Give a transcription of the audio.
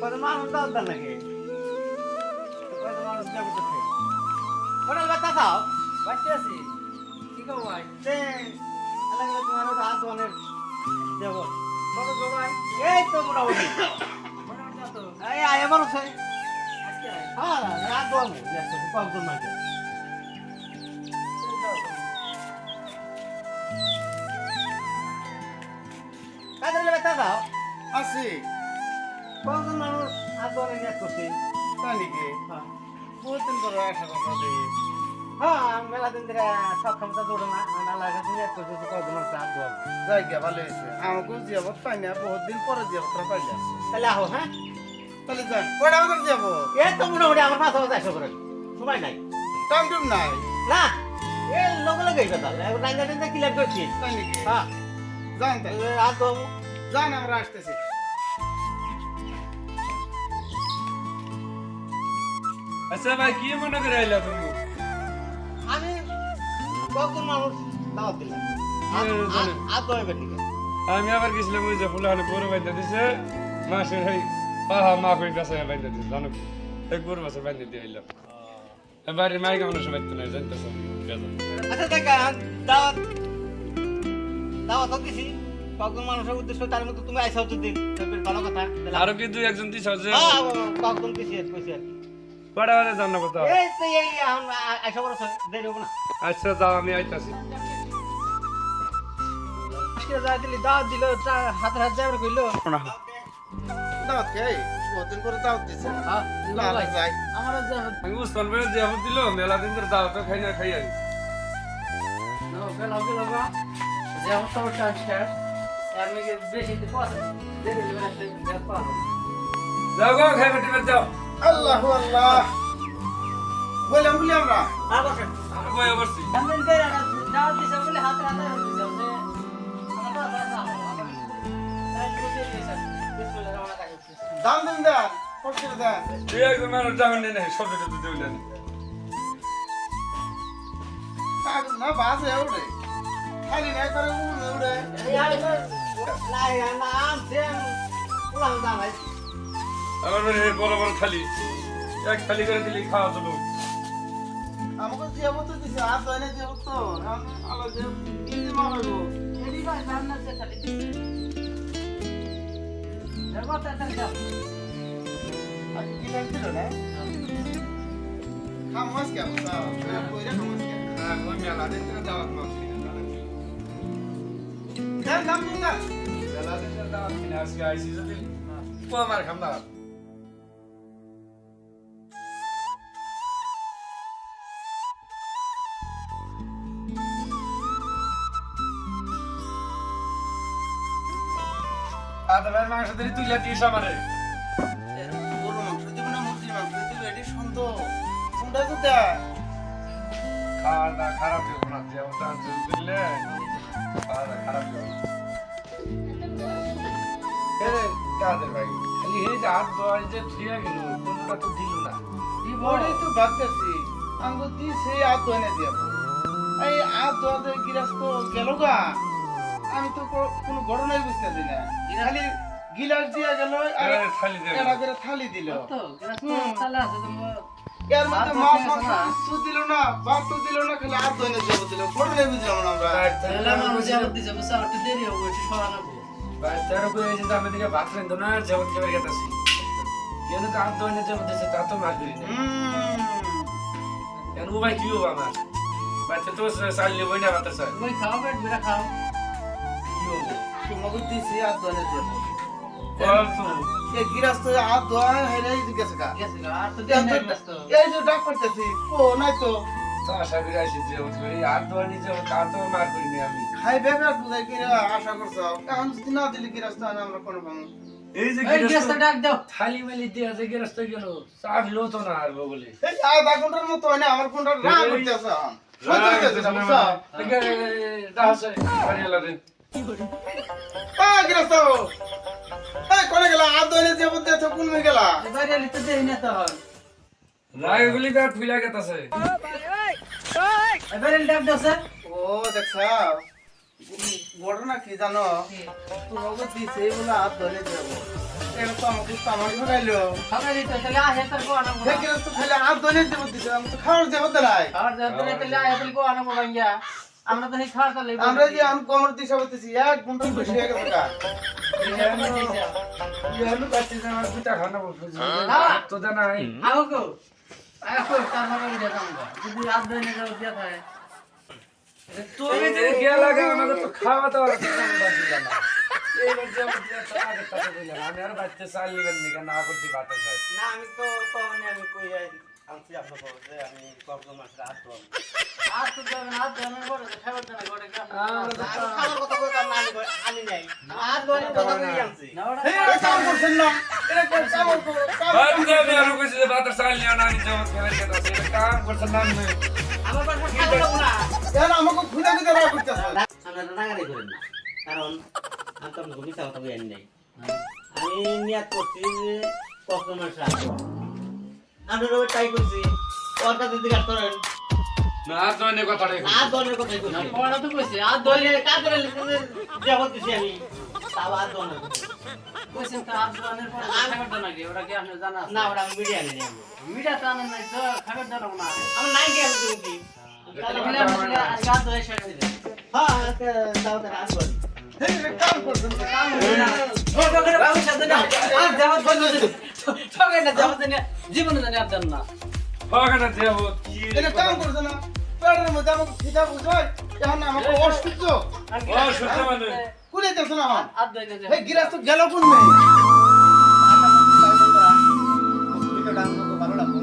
কত মানুষ দাও নাকি কত মানুষ যাব তো ওটা বাচ্চা দাও বাচ্চা আছি কি করব ভাই আলাদা তোমার ওটা হাত ধোয়ানোর দেবো কত ভাই এই তো মোটামুটি মোটামুটি তো এই আয় আমার আছে হ্যাঁ রাত ধোয়াবো দেখো কতজন মাঝে কাদের বাচ্চা দাও আছি কতজন মানুষ ধোয়ানো নিয়ে করছে তাই নাকি? হ্যাঁ। বহুত দিন করে আসা কথা দেখি হ্যাঁ মেলা দিন ধরে সক্ষমতা দৌড়ে না না লাগা তুমি এক করছ মানুষ হাত ধোয়াবো যাই গিয়া ভালো হয়েছে। আমাকেও জিয়াবত পাই না বহুত দিন পরে জিয়াবতটা পাইলাম। তাহলে আহো হ্যাঁ? তাহলে যাই। কয়টা বাজার যাব? এই তো মোটামুটি আমার মাথা মাথা এসে করে সময় নাই। টাইম টুম নাই? না এ লগে লগে কথা এখন রাইন্দা টাইন্দা ক্লিয়ার করছি। তাই নাকি? হ্যাঁ। যান তাহলে। তাহলে যান আমরা আসতেছি। আচ্ছা ভাই কি মনে করে আইলা তুমি? আমি কতজন মানুষ দাওয়াত দিলাম। ঠিক আমি আবার গেছিলাম ওই যে ফুলাহানে গরু বাইন্দা দিছে মাসের এই পাহা মা কই গাছে বাইন্দা দিছে জানো? এই গরু বাসে বাইন্দা দিয়ে আইলাম। এবারে মাই কেমন সে বাইতে নাই জানতেছ? আচ্ছা দেখ দাওয়াত দাওয়াত তো দিছি। কতজন মানুষের উদ্দেশ্য তার মধ্যে তুমি আইসাও যদি তবে ভালো কথা। আরও কি দুই একজন দিছ যে? হ্যাঁ, কতজন দিছি কইছি আর কি। কটা বাজে কথা এই তো এই এখন আইসা বড় দেরি হব না। আচ্ছা যাও আমি আইতাছি। আজকে যা দিলি দাওয়াত দিল হাতের হাত যাবে কইলো। দাওয়াত খাই বহুত দিন করে দাওয়াত দিছে। হ্যাঁ না যাই। আমারও যাবে আমি উসমান ভাই যে আমার দিল মেলা দিন ধরে দাও তো খাই না খাই আই No, গেল গেল গা যে আমার সমস্যা শেষ। আর মেয়ে বেশি দিতে পারে দেরি হলে একটা ব্যাপার পাবো যাও গো খাই বেটি যাও। আল্লাহ আল্লাহ। বললাম বলি আমরা। না দাম দিন দেন পড়ছে দেন। দুই একজন মানুষ যাবেন নেই সব এটা তো দেবেন না বাসে উড়ে খালি না করে উড়ে উড়ে। নাই না আম সেম পুলাম দামাই আমার বাড়ি বড় বড় থালি। এক থালি করে দিলি খাওয়া চলো আমাকে দিছে আর জিয়াবত তো। আমি আলো যে কিনতে মারাবো এডি ভাই রান্না সে খালি দেখো তাড়াতাড়ি যাও। আজকে কি টাইম না? খামাস কে আমরা কইরা খামাস কে হ্যাঁ ওই মেলা দিন দাওয়াত মাছ দেন দাম দিন মেলা দিন দাওয়াত কিনে আজকে আইসি যদি। কমার খাম দাওয়াত আদা ভাই মাংস দিলি তুই দিস আমারে। গরু মাংস দিব না মুরগি মাংস দিব এটি সুন্দর কোনটা তো। দেয় খাওয়া দাওয়া খারাপ না যেমন তার জল খাওয়া দাওয়া খারাপ না। এরে কাদের ভাই? খালি এই যে হাত যে ঠিক গেল কোনটা তো দিল না। ওটাই তো ভাবতেছি আমি দি সেই আর দয়নে দিব এই আর দোয়াতে গিলাস তো গেল গা। আমি তো কোনো ঘটনাই বুঝতেছি না। খালি গিলাস দিয়া গেল আর এ, খালি করে থালি দিল। এর মধ্যে ভাত মাছ মাংস না। কিছু দিল না ভাত তো দিল না খালি আর দয়নে দিব দিল। ঘটনাই বুঝলাম না আমরা। তাহলে মানুষ যাবে দিছে বুঝা একটু দেরি হবে একটু সরানো বাচ্চারা কই এসে আমি দিকে ভাত রান্ধো না যেমন কেমন গেতাছি কেন তো হাত যেমন দিছে তা তো মার করি না। কেন ও ভাই কি হব আমার? বাচ্চা তো চাল নেবই না ওই খাও খাও। হব তোমাকে দিছি আর বল তো এই গিলাস তো আর দোয়া হেরে গেছে গা। আর এই যে ডাক করতেছি ও নাই তো। তো আশা করি আসি করি হাত ধোয়া নিজে তা তো মার করি আমি। খাই ভেবে বুঝাই কি আশা করছ? এখন যদি না দিলি কি আমরা কোনো পাবো এই যে এই ডাক দাও। থালি মেলি দিয়ে যে গেরস্ত গেল চাপ লো তো না আর বলে। এই আধা ঘণ্টার মতো হয় না আমার কোনটা না করতে আছে এখন ঘটনা কি? জানো তোমাকে দিছে বলে যাব তাহলে হাত ধরে দেব দিছে? আমি তো খাওয়ার যাব দাঁড়াই খাবার দাও তাহলে তাহলে আহে গো আনা বাঙ্গিয়া আমরা তো সেই খাওয়ার তাহলে আমরা যে আম কমর দিশা বলতেছি এক ঘণ্টা বসে গেছে কা ইয়ালু কাছে আমার পিঠা খানা বলছো তো জানাই আগো গো। আগো তার মানে দিয়া দামগা যদি রাত দিনে যাও দিয়া থাকে। তুমি যে কে লাগে আমাকে তো খাওয়া বাকি জানা এইবার যে দিয়া আগে আমি আর বাচ্চা চাল নিবেন না করছি বাতে না আমি তো আমি কই আনছি আপনার খবর? যে আমি কয়েকজন হাত আর তো খাবার খাবার কথা কারণ আমি আনি নাই। হাত ধোয়ার কথা কই আনছি? না ওটা হে এটা কাম করছেন না এটা কোন কাম করব কাম বাচ্চা আমি কারণ নিয়াত করছি কখন আপনার ওই ট্রাই করছি ওর কাছে জিজ্ঞাসা করেন না অনেক কথা রেখে আর দলের কথাই করছি পড়া তো কইছে আর দলের কাজ করে জবাব দিছি আমি। তাও আর দল না কইছেন তো আর দোকানের পরে খাবার দেন নাকি? ওটা কি আপনি জানা না ওটা আমি মিডিয়া আনি নাই মিঠা তো আনেন নাই তো খাবার দেন না। আমার নাই কি আমি তুমি তাহলে মিলে আসলে আজকে আর দোয়া শেষ হ্যাঁ তাও তার আর বল হে এটা কাম করছেন। না, কাম জীবনে জানি আর দেন না। দেব এটা করছে না? পেটের মধ্যে আমাকে খিদা বুঝাই এখন আমাকে অসুস্থ। ও মানে? কুলে যাচ্ছে না এখন? আর দই না হে গিরাস্ত গেল কোন মেয়ে ভালো লাগল